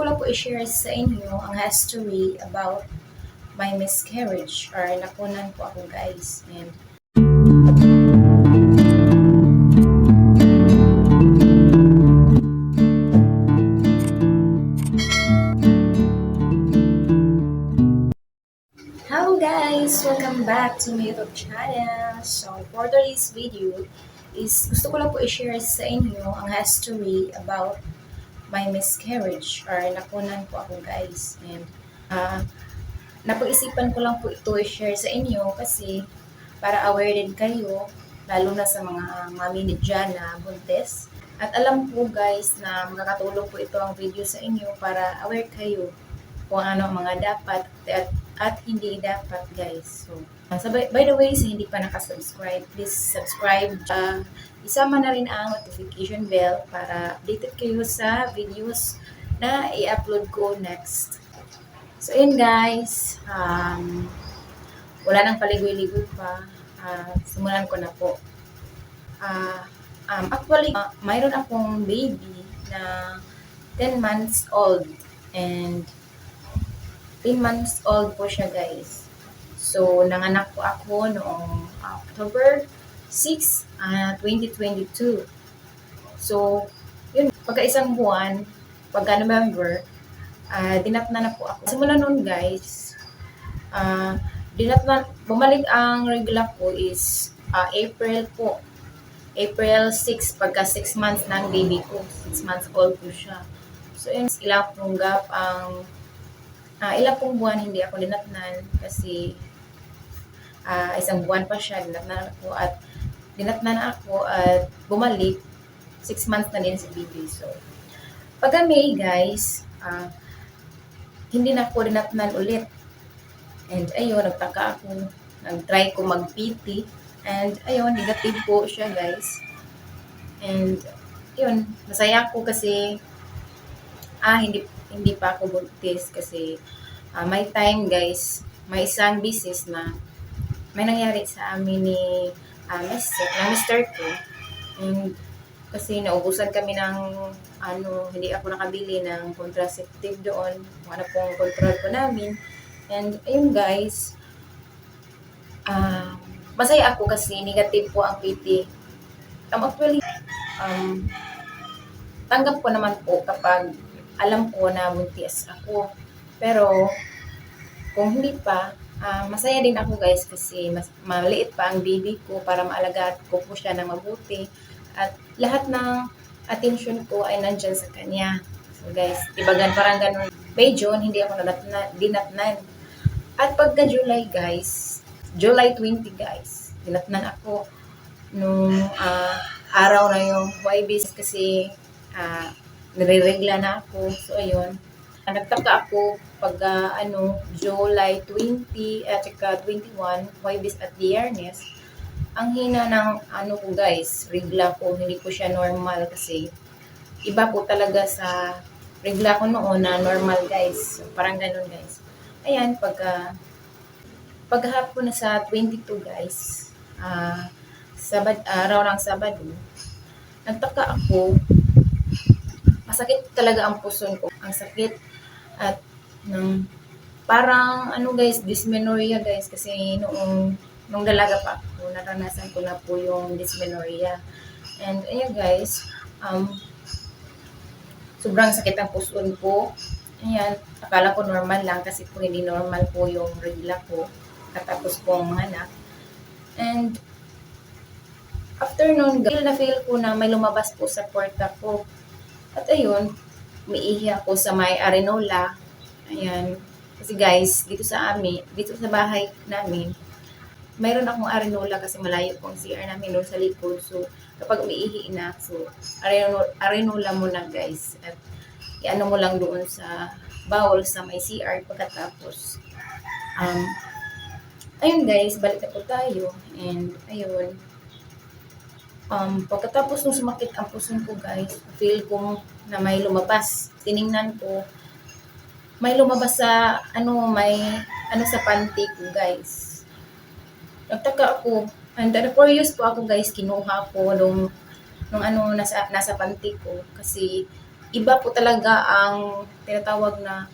ko lang po i-share sa inyo ang history about my miscarriage or nakunan po ako guys. And Hello guys! Welcome back to my YouTube channel. So for today's video is gusto ko lang po i-share sa inyo ang history about my miscarriage or nakunan po ako guys. And ah, napag-isipan ko lang po ito i-share sa inyo kasi para aware din kayo lalo na sa mga mami ni Jan na buntis. At alam po guys na makakatulong po ito ang video sa inyo para aware kayo kung ano ang mga dapat at, at hindi dapat guys. So, uh, so by, by the way, sa hindi pa nakasubscribe, please subscribe. Uh, isama na rin ang notification bell para updated kayo sa videos na i-upload ko next. So, yun guys. Um, wala nang paligoy-ligoy pa. Uh, simulan ko na po. Uh, um, actually, uh, mayroon akong baby na 10 months old and 10 months old po siya guys. So, nanganak po ako noong October 6, uh, 2022. So, yun, pagka isang buwan, pagka November, uh, dinatna na po ako. Simula noon guys, uh, dinatna, bumalik ang regula ko is uh, April po. April 6, pagka 6 months na ang baby ko. 6 months old po siya. So, yun, ilang pong gap ang uh, ilang pong buwan hindi ako dinatnan kasi uh, isang buwan pa siya, dinatnan ako at dinatnan ako at bumalik, 6 months na din si baby. So, pagka May guys, uh, hindi na ako dinatnan ulit. And ayun, nagtaka ako, nag-try ko mag-PT and ayun, negative po siya guys. And yun, masaya ako kasi ah, hindi hindi pa ako buntis kasi uh, may time guys, may isang business na may nangyari sa amin ni uh, Mr. na Mr. ko. And kasi naubusan kami ng ano, hindi ako nakabili ng contraceptive doon. Ano pong control ko namin. And ayun guys, uh, masaya ako kasi negative po ang PT. Um, actually, um, tanggap ko naman po kapag alam ko na buntis ako. Pero, kung hindi pa, uh, masaya din ako guys kasi mas, maliit pa ang baby ko para maalagaan ko po siya ng mabuti. At lahat ng attention ko ay nandyan sa kanya. So guys, tibagan parang ganun. May June, hindi ako nadatna, dinatnan. At pagka July guys, July 20 guys, dinatnan ako nung uh, araw na yung YBs kasi uh, nire-regla na ako. So, ayun. Nagtaka ako pag uh, ano, July 20 at saka 21, Huwebes at Biyernes, ang hina ng ano ko guys, regla ko, hindi ko siya normal kasi iba po talaga sa regla ko noon na normal guys. So, parang ganun guys. Ayan, pagka paghapon na sa 22 guys, uh, sabad, araw ng Sabado, nagtaka ako masakit talaga ang puson ko. Ang sakit at ng parang ano guys, dysmenorrhea guys kasi noong nung dalaga pa ako, naranasan ko na po yung dysmenorrhea. And ayun guys, um, sobrang sakit ang puson ko. Ayan, akala ko normal lang kasi po hindi normal po yung regla ko katapos pong anak. And after nun, feel na feel ko na may lumabas po sa porta ko. At ayun, umiihi ako sa may arenola. Ayan. Kasi guys, dito sa amin, dito sa bahay namin, mayroon akong arenola kasi malayo po ang CR namin doon sa likod. So, kapag umiihi na, so, arenola, arenola mo na guys. At iano mo lang doon sa bowl sa may CR pagkatapos. Um, ayun guys, balik na po tayo. And ayun, Um, pagkatapos nung sumakit ang puson ko guys, feel ko na may lumabas. Tiningnan ko, may lumabas sa, ano, may, ano sa panty ko guys. Nagtaka ako, and uh, years po ako guys, kinuha ko nung, nung ano, nasa, nasa panty ko. Kasi, iba po talaga ang tinatawag na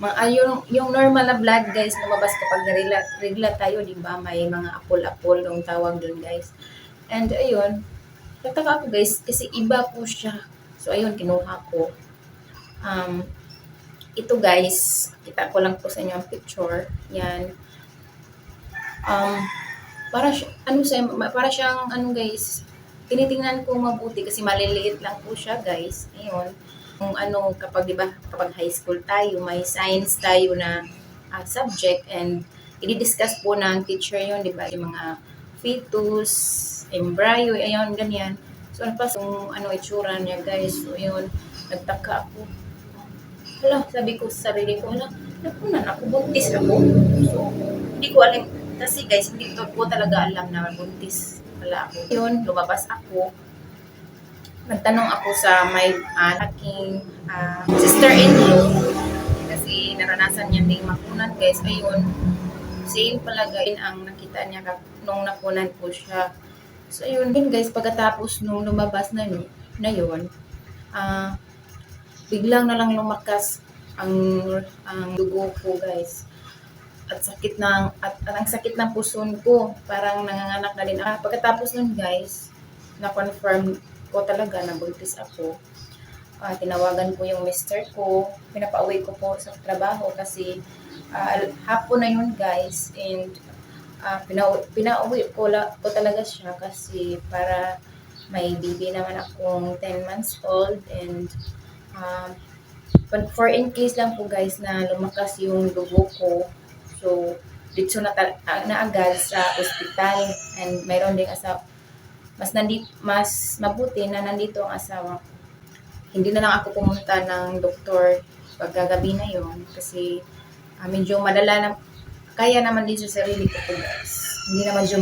mga, ah, yung, yung normal na blood guys lumabas kapag regla, regla tayo, di ba? May mga apol-apol yung tawag dun guys. And ayun, nagtaka ako guys kasi iba po siya. So ayun, kinuha ko. Um, ito guys, kita ko lang po sa inyo ang picture. Yan. Um, para siya, ano siya, para siyang, ano guys, tinitingnan ko mabuti kasi maliliit lang po siya guys. Ayun kung ano kapag 'di ba kapag high school tayo may science tayo na uh, subject and i-discuss po ng teacher yon 'di ba yung mga fetus, embryo, ayun ganyan. So ano pa yung ano itsura niya guys. So yun nagtaka ako. Hala, sabi ko sa sarili ko, hala, nakunan ako, buntis ako. So, hindi ko alam, kasi guys, hindi ko po talaga alam na buntis pala ako. Yun, lumabas ako, nagtanong ako sa may uh, aking uh, sister-in-law kasi naranasan niya ding makunan guys ayun same pala guys ang nakita niya nung nakunan ko siya. So ayun din guys pagkatapos nung lumabas na, na yun uh, biglang na lang lumakas ang ang dugo ko guys. At sakit ng at, at ang sakit ng puson ko. Parang nanganganak na din ah, pagkatapos nun guys na confirm ko talaga na buntis ako. Uh, tinawagan ko yung mister ko, pinapauwi ko po sa trabaho kasi uh, hapon na yun guys. And uh, pinauwi, pinauwi ko, la, ko talaga siya kasi para may baby naman akong 10 months old and uh, for in case lang po guys na lumakas yung dugo ko so dito na, na agad sa ospital and mayroon ding asa mas nandito, mas mabuti na nandito ang asawa ko. Hindi na lang ako pumunta ng doktor pagkagabi na yon kasi uh, medyo madala na kaya naman din sa sarili ko po guys. Hindi naman medyo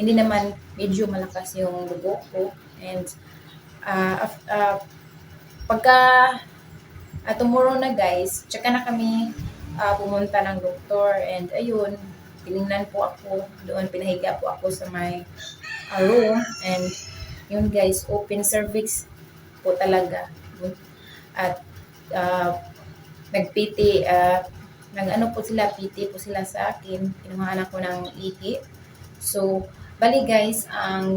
hindi naman medyo malakas yung dugo ko and uh, uh, pagka uh, tomorrow na guys, tsaka na kami uh, pumunta ng doktor and ayun, tiningnan po ako doon, pinahiga po ako sa may a room and yun guys, open cervix po talaga. At uh, nagpiti, uh, nag-ano po sila, piti po sila sa akin. Kinuhaan ako ng ihi. So, bali guys, ang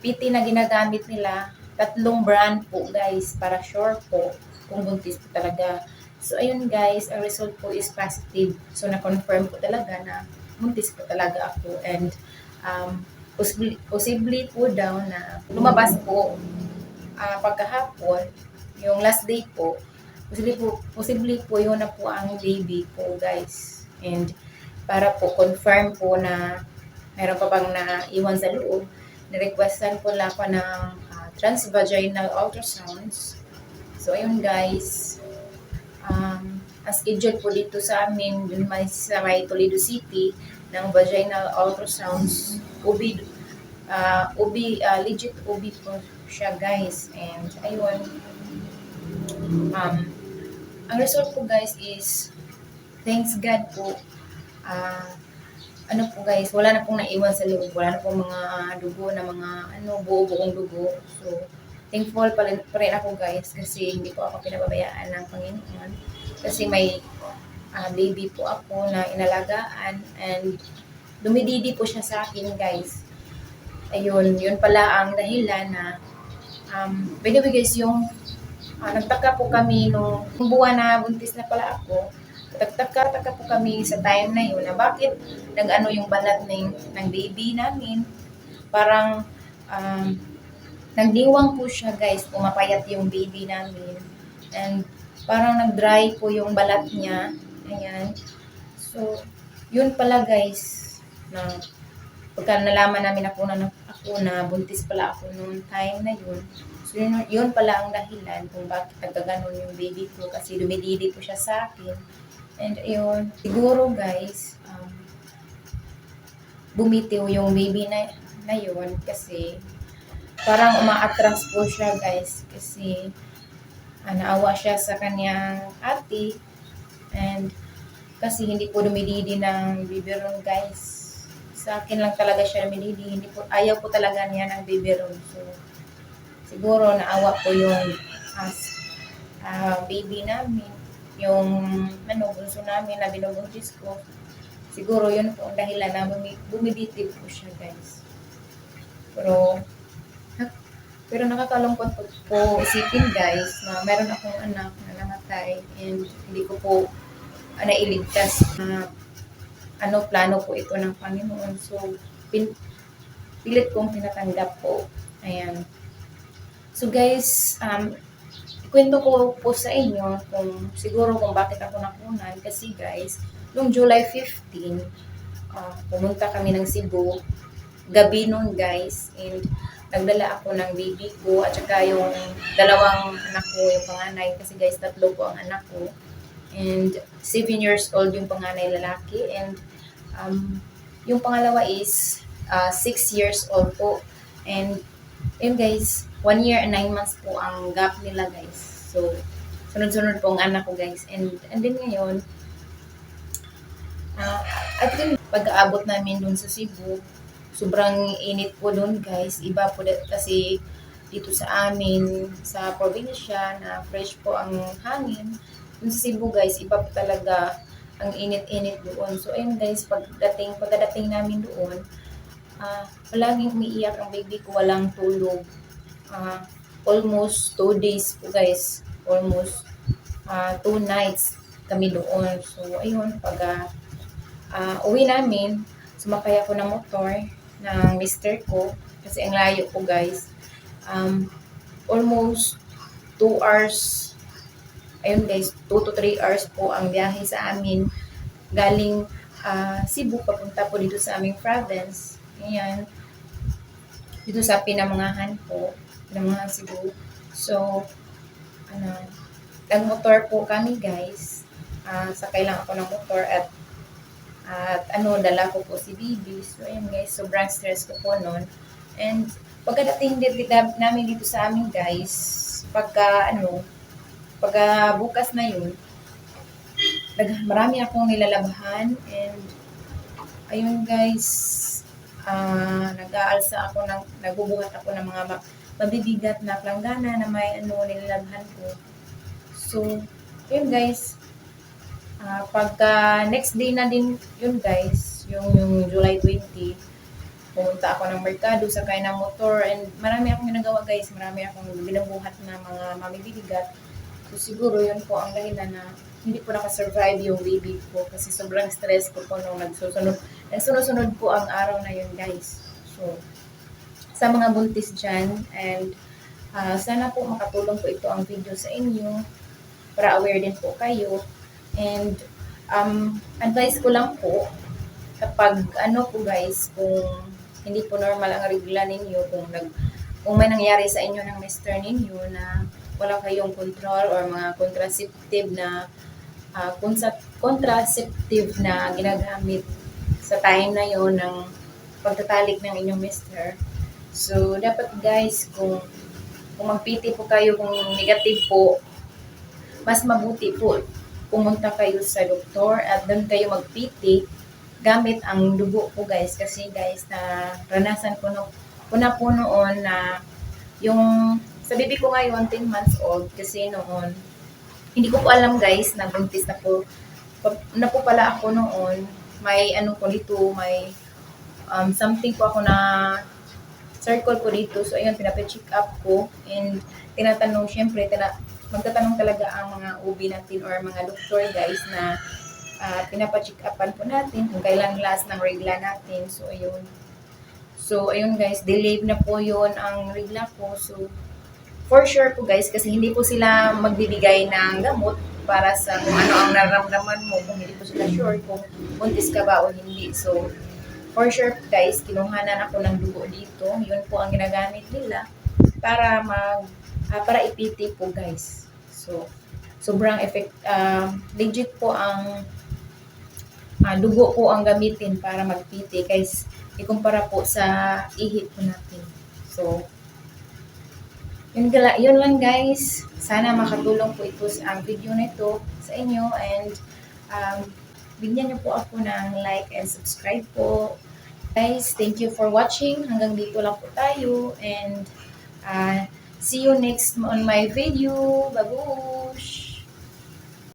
piti na ginagamit nila, tatlong brand po guys, para sure po kung buntis po talaga. So, ayun guys, ang result po is positive. So, na-confirm po talaga na buntis po talaga ako. And, um, possibly, possibly po daw na lumabas po uh, pagkahapon, yung last day po, possibly po, possibly po yun na po ang baby po guys. And para po confirm po na meron pa bang na iwan sa loob, nirequestan po lang ako ng uh, transvaginal ultrasounds. So, ayun guys, um, ang schedule po dito sa amin, dun may, sa may Toledo City, ng vaginal ultrasounds, OB, uh, OB, uh, legit OB po siya guys. And ayun, um, ang result po guys is, thanks God po, uh, ano po guys, wala na pong naiwan sa loob, wala na pong mga dugo na mga ano, buo-buong dugo. So, thankful pa rin, pa rin ako guys kasi hindi po ako pinababayaan ng Panginoon. Kasi may uh, baby po ako na inalagaan and dumididi po siya sa akin guys. Ayun, yun pala ang dahilan na um, by the way guys, yung uh, nagtaka po kami nung, nung buwan na buntis na pala ako, nagtaka-taka po kami sa time na yun na bakit nag-ano yung balat ng, ng baby namin. Parang um, nagdiwang po siya guys, pumapayat yung baby namin. And parang nag-dry po yung balat niya. Ayan. So, yun pala guys, na pagka nalaman namin ako na, ako na buntis pala ako nung time na yun. So, yun, yun pala ang dahilan kung bakit nagkaganon yung baby ko kasi dumididi po siya sa akin. And yun, siguro guys, um, bumitiw yung baby na, na yun kasi parang umaatras po siya guys kasi uh, naawa siya sa kanyang ate and kasi hindi po dumididi ng biberon guys. Sa akin lang talaga siya dumididi. Hindi po, ayaw po talaga niya ng biberon. So, siguro naawa po yung as ah, baby namin, yung ano, bunso namin na binubuntis ko, siguro yun po ang dahilan na bumi- po siya guys. Pero, pero nakakalungkot po, po isipin guys na meron akong anak na namatay and hindi ko po uh, nailigtas na ano plano po ito ng Panginoon. So, pin, pilit kong tinatanggap po. Ayan. So guys, um, kwento ko po sa inyo kung siguro kung bakit ako nakunan kasi guys, noong July 15, ah, pumunta kami ng Cebu, gabi noon guys, and nagdala ako ng baby ko at saka yung dalawang anak ko, yung panganay, kasi guys, tatlo po ang anak ko. And 7 years old yung panganay lalaki and um, yung pangalawa is 6 years old po. And yun guys, 1 year and 9 months po ang gap nila guys. So, sunod-sunod po ang anak ko guys. And, and then ngayon, ah at yun, pag-aabot namin dun sa Cebu, sobrang init po dun guys. Iba po kasi dito sa amin, sa probinsya, na fresh po ang hangin. Dun sa Cebu guys, iba talaga ang init-init doon. So ayun guys, pagdating, pagdating namin doon, ah palaging umiiyak ang baby ko, walang tulog. Ah, almost two days po guys. Almost ah, two nights kami doon. So, ayun, pag ah, ah, uwi namin, sumakay ako ng motor ng mister ko kasi ang layo po guys. Um, almost two hours ayun guys, 2 to 3 hours po ang biyahe sa amin galing ah, Cebu papunta po dito sa aming province. Ayan. Dito sa Pinamangahan po. Pinamangahan Cebu. So, ano, nag-motor po kami guys. Ah, sakay lang ako ng motor at at ano, dala ko po si Bibi. So, ayun guys, sobrang stress ko po noon. And pagkadating dito, namin dito sa amin guys, pagka ano, pagka bukas na yun, nag, marami akong nilalabhan and ayun guys, ah nag-aalsa ako ng, nagbubuhat ako ng mga ma- mabibigat na planggana na may ano nilalabhan ko. So, yun guys, ah pagka next day na din yun guys, yung, yung July 20, pumunta ako ng merkado, sakay ng motor, and marami akong ginagawa guys, marami akong binubuhat na mga mamibigat. So, siguro yun po ang dahilan na hindi po nakasurvive yung baby ko kasi sobrang stress ko po nung nagsusunod. Nagsunod-sunod po ang araw na yun, guys. So, sa mga buntis dyan, and ah, sana po makatulong po ito ang video sa inyo para aware din po kayo. And um, advice ko lang po, kapag ano po guys, kung hindi po normal ang regla ninyo, kung nag kung may nangyari sa inyo ng mister ninyo na wala kayong control or mga contraceptive na consa- contraceptive na ginagamit sa time na yon ng pagtatalik ng inyong mister. So, dapat guys, kung kung magpiti po kayo, kung negative po, mas mabuti po pumunta kayo sa doktor at doon kayo magpiti gamit ang dugo po guys kasi guys na ranasan ko no, ko na po noon na yung sa baby ko ngayon 10 months old kasi noon hindi ko po alam guys na buntis na po na po pala ako noon. May ano po dito may um, something po ako na circle po dito. So ayun pinapacheck up ko and tinatanong syempre tina, magtatanong talaga ang mga OB natin or mga doktor guys na uh, pinapacheck upan po natin kung kailan last ng regla natin. So ayun. So, ayun guys, delayed na po yun ang regla ko. So, for sure po guys, kasi hindi po sila magbibigay ng gamot para sa kung ano ang nararamdaman mo, kung hindi po sila sure kung buntis ka ba o hindi. So, for sure guys, kinuhanan ako ng dugo dito. Yun po ang ginagamit nila para mag, ah, para ipiti po guys. So, sobrang effect, ah, legit po ang ah, dugo po ang gamitin para magpiti guys ikumpara po sa ihip po natin. So, yun, yun lang guys. Sana makatulong po ito sa ang video na ito sa inyo and um, bigyan niyo po ako ng like and subscribe po. Guys, thank you for watching. Hanggang dito lang po tayo and uh, See you next on my video. Babush!